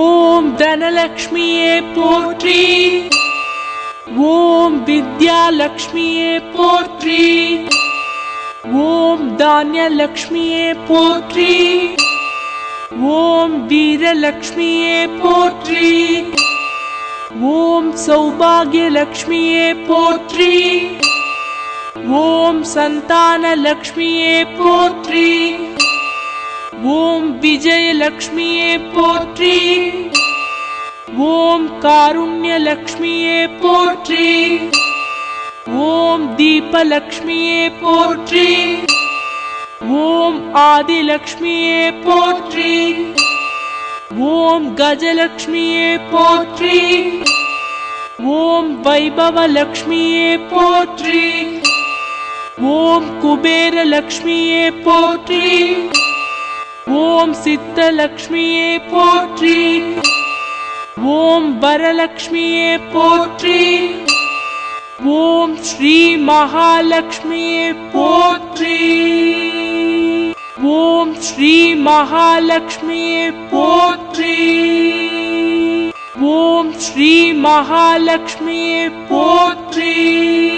ஓம் தனலக்ஷ்மியே போற்றி ஓம் வித்யாலக்ஷ்மியே போற்றி ஓம் தானியலக்ஷ்மியே போற்றி ஓம் வீரலக்ஷ்மியே போற்றி ஓம் சௌபாகியலக்ஷ்மியே போற்றி. ஓம் சந்தானலக்ஷ்மியே போற்றி. ஓம் விஜயலக்ஷ்மியே போற்றி. ஓம் காருண்யலக்ஷ்மியே போற்றி. ஓம் தீபலக்ஷ்மியே போற்றி. ஓம் ஆதிலக்ஷ்மியே போற்றி. ஓம் கஜலக்ஷ்மியே போற்றி. வைபவலக்ஷ்மியே போற்றி. ஓம் குபேரலக்ஷ்மியே போற்றி. ஓம் சித்தலக்ஷ்மியே போற்றி. ஓம் வரலக்ஷ்மியே போற்றி. ஓம் ஸ்ரீ மகாலக்ஷ்மியே போற்றி. ஓம் ஸ்ரீ மகாலக்ஷ்மியே போற்றி. श्रीमहालक्ष्मी पोत्री